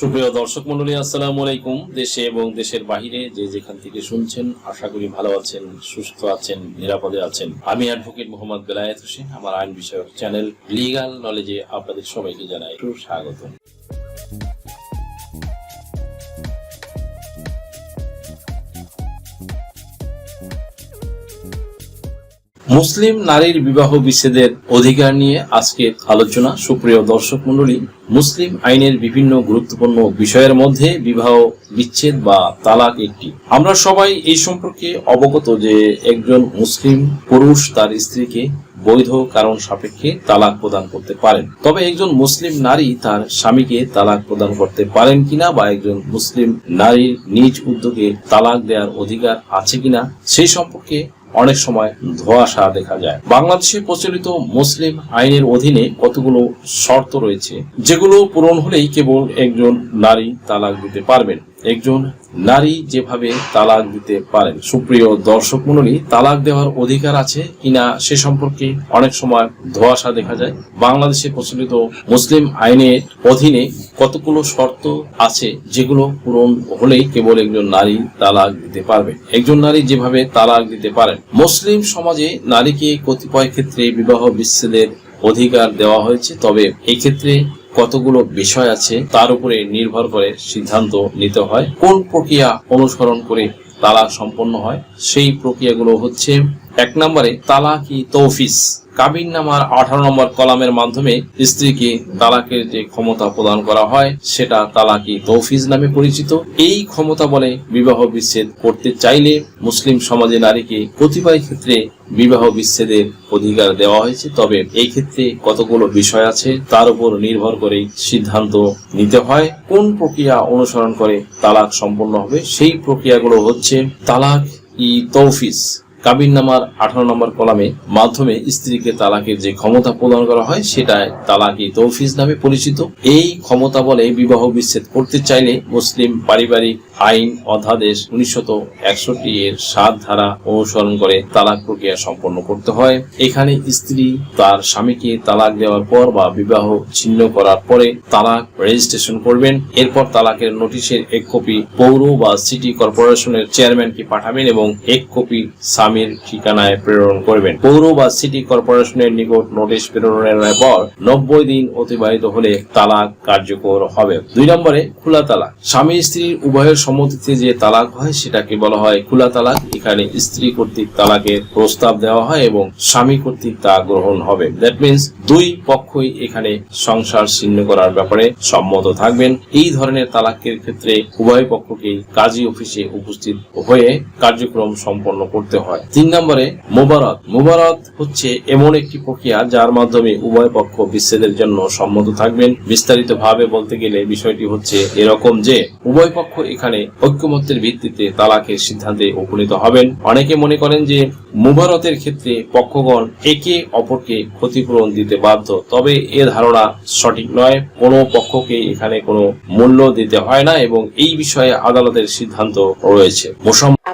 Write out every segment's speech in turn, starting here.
সুপ্রিয় দর্শক মন্ডলী আসসালামু আলাইকুম। দেশে এবং দেশের বাহিরে যে যেখান থেকে শুনছেন, আশা করি ভালো আছেন, সুস্থ আছেন, নিরাপদে আছেন। আমি অ্যাডভোকেট মোহাম্মদ বেলায়েত হোসেন। আমার আইন বিষয়ক চ্যানেল লিগাল নলেজে আপনাদের সবাইকে জানাই স্বাগত মুসলিম নারীর বিবাহ বিচ্ছেদের অধিকার নিয়ে আজকে আলোচনা। সুপ্রিয় দর্শক মন্ডলী মুসলিম আইনের বিভিন্ন গুরুত্বপূর্ণ বিষয়ের মধ্যে বিবাহ বিচ্ছেদ বা তালাক একটি। আমরা সবাই এই সম্পর্কে অবগত যে একজন মুসলিম পুরুষ তার স্ত্রীকে বৈধ কারণ সাপেক্ষে তালাক প্রদান করতে পারেন। তবে একজন মুসলিম নারী তার স্বামীকে তালাক প্রদান করতে পারেন কিনা বা একজন মুসলিম নারীর নিজ উদ্যোগে তালাক দেওয়ার অধিকার আছে কিনা সেই সম্পর্কে অনেক সময় ধোঁয়াশা দেখা যায়। বাংলাদেশে প্রচলিত মুসলিম আইনের অধীনে কতগুলো শর্ত রয়েছে, যেগুলো পূরণ হলেই কেবল একজন নারী তালাক দিতে পারবেন। একজন নারী যেভাবে তালাক দিতে পারেন। সুপ্রিয় দর্শক মন্ডলী তালাক দেওয়ার অধিকার আছে কিনা সে সম্পর্কে অনেক সময় ধোঁয়াশা দেখা যায়। বাংলাদেশে প্রচলিত মুসলিম আইনের অধীনে কতগুলো শর্ত আছে যেগুলো পূরণ হলেই কেবল একজন নারী তালাক দিতে পারবে? একজন নারী যেভাবে তালাক দিতে পারেন। মুসলিম সমাজে নারীকে কতিপয় ক্ষেত্রে বিবাহ বিচ্ছেদের অধিকার দেওয়া হয়েছে, তবে এই ক্ষেত্রে কতগুলো বিষয় আছে তার উপরে নির্ভর করে সিদ্ধান্ত নিতে হয়। কোন প্রক্রিয়া অনুসরণ করে তারা সম্পন্ন হয়, সেই প্রক্রিয়াগুলো হচ্ছে এক নম্বরে তালাকি তৌফিস কাবিন নামার আঠারো নম্বর কলামের মাধ্যমে স্ত্রীকে তালাকের যে ক্ষমতা প্রদান করা হয়, সেটা তালাকি তৌফিজ নামে পরিচিত। এই ক্ষমতা বলে বিবাহ বিচ্ছেদ করতে চাইলে মুসলিম সমাজে নারীকে কতিপয় ক্ষেত্রে বিবাহ বিচ্ছেদের অধিকার দেওয়া হয়েছে। তবে এই ক্ষেত্রে কতগুলো বিষয় আছে, তার উপর নির্ভর করে সিদ্ধান্ত নিতে হয়। কোন প্রক্রিয়া অনুসরণ করে তালাক সম্পন্ন হবে, সেই প্রক্রিয়াগুলো হচ্ছে তালাক ই তৌফিস কাবিন নামার আঠারো নম্বর কলামে মাধ্যমে স্ত্রীকে তালাকের যে ক্ষমতা প্রদান করা হয়, সেটায় তালাকি তৌফিজ নামে পরিচিত। এই ক্ষমতা বলে বিবাহ বিচ্ছেদ করতে চাইলে মুসলিম পারিবারিক আইন অধ্যাদেশ উনিশশত একষট্টি এর সাত ধারা অনুসরণ করে তালাক প্রক্রিয়া সম্পন্ন করতে হয়। এখানে স্ত্রী তার স্বামীকে তালাক দেওয়ার পর বা বিবাহ ছিন্ন করার পরে তালাক রেজিস্ট্রেশন করবেন। এরপর তালাকের নোটিশের এক কপি পৌর বা সিটি কর্পোরেশনের চেয়ারম্যানকে পাঠাবেন এবং এক কপি স্বামীর ঠিকানায় প্রেরণ করবেন। পৌর বা সিটি কর্পোরেশনের নিকট নোটিশ প্রেরণের পর নব্বই দিন অতিবাহিত হলে তালাক কার্যকর হবে। দুই নম্বরে খোলা তালাক। স্বামী স্ত্রীর উভয়ের সম্মতিতে যে তালাক হয়, সেটাকে বলা হয় খোলা তালাক। এখানে স্ত্রী কর্তৃক তালাকের প্রস্তাব দেওয়া হয় এবং স্বামী কর্তৃক তা গ্রহণ হবে। দ্যাট মিনস দুই পক্ষই এখানে সংসার ছিন্ন করার ব্যাপারে সম্মত থাকবেন। এই ধরনের তালাকের ক্ষেত্রে উভয় পক্ষকে কাজী অফিসে উপস্থিত হয়ে কার্যক্রম সম্পন্ন করতে হয়। তিন নম্বরে মোবারত মোবারত হচ্ছে এমন একটি প্রক্রিয়া যার মাধ্যমে উভয় পক্ষ বিচ্ছেদের জন্য সম্মত থাকবেন। বিস্তারিত ভাবে বলতে গেলে বিষয়টি হচ্ছে এরকম যে উভয় পক্ষ এখানে ঐক্যমত্যের ভিত্তিতে তালাকের সিদ্ধান্তে উপনীত হবেন। অনেকে মনে করেন যে মুবারতের ক্ষেত্রে পক্ষগণ একে অপরকে ক্ষতিপূরণ দিতে বাধ্য, তবে এ ধারণা সঠিক নয়। কোনো পক্ষকে এখানে কোনো মূল্য দিতে হয় না এবং এই বিষয়ে আদালতের সিদ্ধান্ত রয়েছে। মোসাম্ম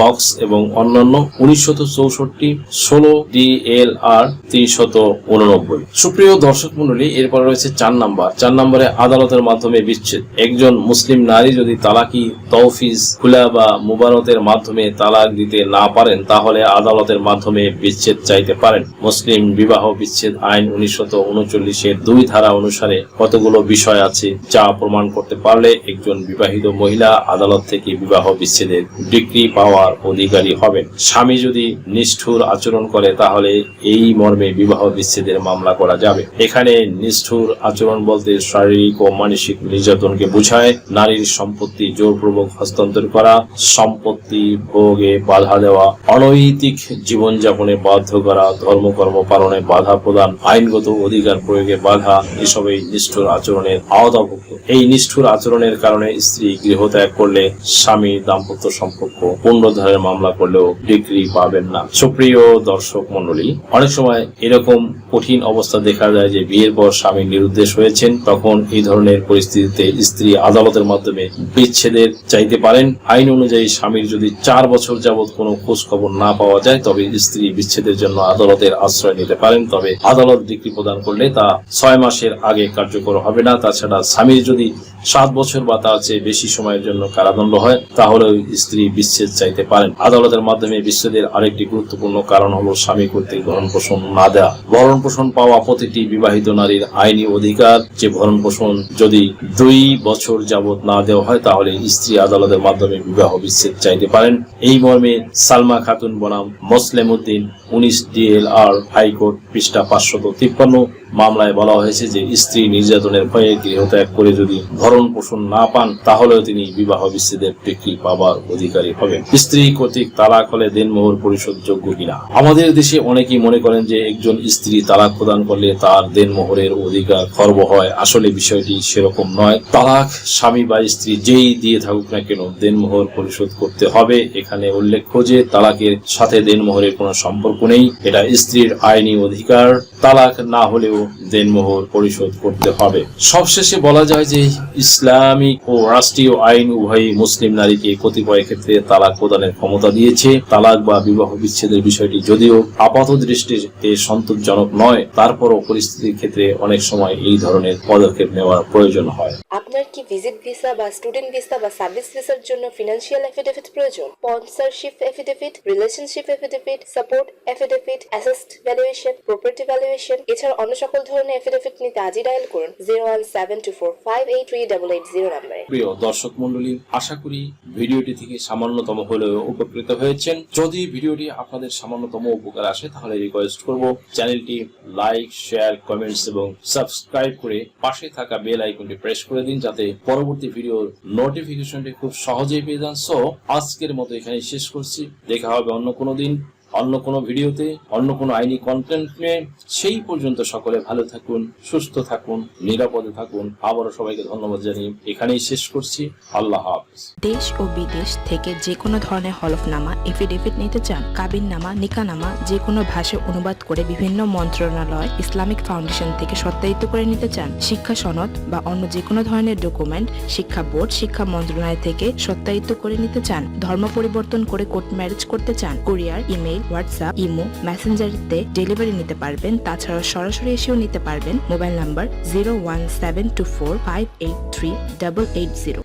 বক্স এবং অন্যান্য উনিশশত চৌষট্টি ষোলো ডি এল আর তিনশত উননব্বই। সুপ্রিয় দর্শক মন্ডলী এরপর রয়েছে চার নাম্বার। চার নম্বরে আদালতের মাধ্যমে বিচ্ছেদ। একজন মুসলিম নারী যদি তালাকি, তৌফিজ, খুলা বা মুবারতের মাধ্যমে তালাক দিতে না পারেন, তাহলে আদালতের মাধ্যমে বিচ্ছেদ চাইতে পারেন। মুসলিম বিবাহ বিচ্ছেদ আইন উনিশশত উনচল্লিশের দুই ধারা অনুসারে কতগুলো বিষয় আছে যা প্রমাণ করতে পারলে একজন বিবাহিত মহিলা আদালত থেকে বিবাহ বিচ্ছেদের ডিগ্রি পাওয়ার অধিকারী হবেন। স্বামী যদি নিষ্ঠুর আচরণ করে, তাহলে এই মর্মে বিবাহ বিচ্ছেদের মামলা করা যাবে। এখানে নিষ্ঠুর আচরণ বলতে শারীরিক ও মানসিক নির্যাতনকে বোঝায়, নারীর সম্পত্তি জোরপূর্বক হস্তান্তর করা, সম্পত্তি ভোগে বাধা দেওয়া, অনৈতিক জীবনযাপনে বাধ্য করা, ধর্মকর্ম পালনে বাধা প্রদান, আইনগত অধিকার প্রয়োগে বাধা, এসবই নিষ্ঠুর আচরণের আওতাভুক্ত। এই নিষ্ঠুর আচরণের কারণে স্ত্রী গৃহত্যাগ করলে স্বামী দাম্পত্য সম্পর্ক পূর্ণ বংশধরের মামলা করলেও ডিগ্রি পাবেন না। সুপ্রিয় দর্শক মন্ডলী অনেক সময় এরকম কঠিন অবস্থা দেখা যায় যে বিয়ের পর স্বামী নিরুদ্দেশ হয়েছেন, তখন এই ধরনের পরিস্থিতিতে স্ত্রী আদালতের মাধ্যমে বিচ্ছেদের চাইতে পারেন। আইন অনুযায়ী স্বামীর যদি চার বছর যাবৎ কোনো খোঁজ খবর না পাওয়া যায়, তবে স্ত্রী বিচ্ছেদের জন্য আদালতের আশ্রয় নিতে পারেন। তবে আদালত ডিগ্রি প্রদান করলে তা ছয় মাসের আগে কার্যকর হবে না। তাছাড়া স্বামীর যদি সাত বছর বা তার চেয়ে বেশি সময়ের জন্য কারাদণ্ড হয় তাহলে স্ত্রী বিচ্ছেদ চাইতে পারেন। আদালতের মাধ্যমে বিচ্ছেদের আরেকটি গুরুত্বপূর্ণ কারণ হলো স্বামী কর্তৃক ভরণ পোষণ না দেওয়া। ভরণ পোষণ পাওয়া প্রতিটি বিবাহিত নারীর আইনি অধিকার। যে ভরণ পোষণ যদি দুই বছর যাবৎ না দেওয়া হয়, তাহলে স্ত্রী আদালতের মাধ্যমে বিবাহ বিচ্ছেদ চাইতে পারেন। এই মর্মে সালমা খাতুন বনাম মোসলেম উদ্দিন উনিশ ডিএলআর হাইকোর্ট পৃষ্ঠা পাঁচশত তিপ্পান্ন মামলায় বলা হয়েছে যে স্ত্রী নির্যাতনের ভয়ে গৃহত্যাগ করে যদি ভরণ পোষণ না পান, তাহলেও তিনি বিবাহ বিচ্ছেদের ডিগ্রি পাবার অধিকারী হবেন। স্ত্রী কর্তৃক তালাক হলে দেনমোহর পরিশোধ যোগ্য কিনা? আমাদের দেশে অনেকেই মনে করেন যে একজন স্ত্রী তালাক প্রদান করলে তার দেনমোহরের অধিকার খর্ব হয়। আসলে বিষয়টি সেরকম নয়। তালাক স্বামী বা স্ত্রী যেই দিয়ে থাকুক না কেন, দেনমোহর পরিশোধ করতে হবে। এখানে উল্লেখ্য যে তালাকের সাথে দেনমোহরের কোনো সম্পর্ক নেই। এটা স্ত্রীর আইনি অধিকার। তালাক না হলেও দেনমোহর পরিশোধ করতে হবে। সবশেষে বলা যায় যে ইসলামিক ও রাষ্ট্রীয় আইন উভয়ই মুসলিম নারীকে কতিপয় ক্ষেত্রে তালাক প্রদানের ক্ষমতা দিয়েছে। তালাক বা বিবাহ বিচ্ছেদের বিষয়টি যদিও আপাত দৃষ্টিতে সন্তোষজনক নয় তারপরও পরিস্থিতির ক্ষেত্রে অনেক সময় এই ধরনের পদক্ষেপ নেওয়ার প্রয়োজন হয়। আপনার কি ভিজিট ভিসা বা স্টুডেন্ট ভিসা বা সার্ভিস ভিসার জন্য ফিনান্সিয়াল এফিডেভিট প্রয়োজন? Sponsorship affidavit relationship affidavit support affidavit asset valuation property valuation এছাড়া অন্য সকল ধরনের এফিডেভিট নিতে আজই ডায়াল করুন zero one seven two four five eight three double eight zero নাম্বারে। প্রিয় দর্শক মন্ডলী আশা করি ভিডিওটি থেকে সামান্যতম হলেও উপকৃত হয়েছেন। যদি ভিডিওটি আপনাদের সামান্যতম উপকার আসে, তাহলে রিকোয়েস্ট করব চ্যানেলটি লাইক শেয়ার কমেন্টস এবং সাবস্ক্রাইব করে পাশে থাকা বেল আইকনটি প্রেস করে দিন, যাতে পরবর্তী ভিডিওর নোটিফিকেশনটি খুব সহজেই পেয়ে যান। সো আজকের মতো এখানে শেষ করছি। দেখা হবে অন্য কোনো দিন। অন্য কোনো ভিডিওতে, অন্য কোনো আইনি কন্টেন্ট নিয়ে। সেই পর্যন্ত সকলে ভালো থাকুন, সুস্থ থাকুন, নিরাপদে থাকুন। আবারও সবাইকে ধন্যবাদ জানিয়ে এখানেই শেষ করছি। আল্লাহ হাফিজ। দেশ ও বিদেশ থেকে যে কোনো ধরনের হলফনামা এফিডেভিট নিতে চান, কাবিননামা, নিকানামা, যে কোনো ভাষায় অনুবাদ করে বিভিন্ন মন্ত্রণালয়, ইসলামিক ফাউন্ডেশন থেকে সত্যায়িত করে নিতে চান, শিক্ষা সনদ বা অন্য যে কোনো ধরনের ডকুমেন্ট, শিক্ষা বোর্ড, শিক্ষা মন্ত্রণালয় থেকে সত্যায়িত করে নিতে চান, ধর্ম পরিবর্তন করে কোর্ট ম্যারেজ করতে চান, কুরিয়ার, ইমেইল হোয়াটসঅ্যাপ ইমো মেসেঞ্জারিতে ডেলিভারি নিতে পারবেন। তাছাড়া সরাসরি এসেও নিতে পারবেন। Mobile number zero one seven two four five eight three double eight zero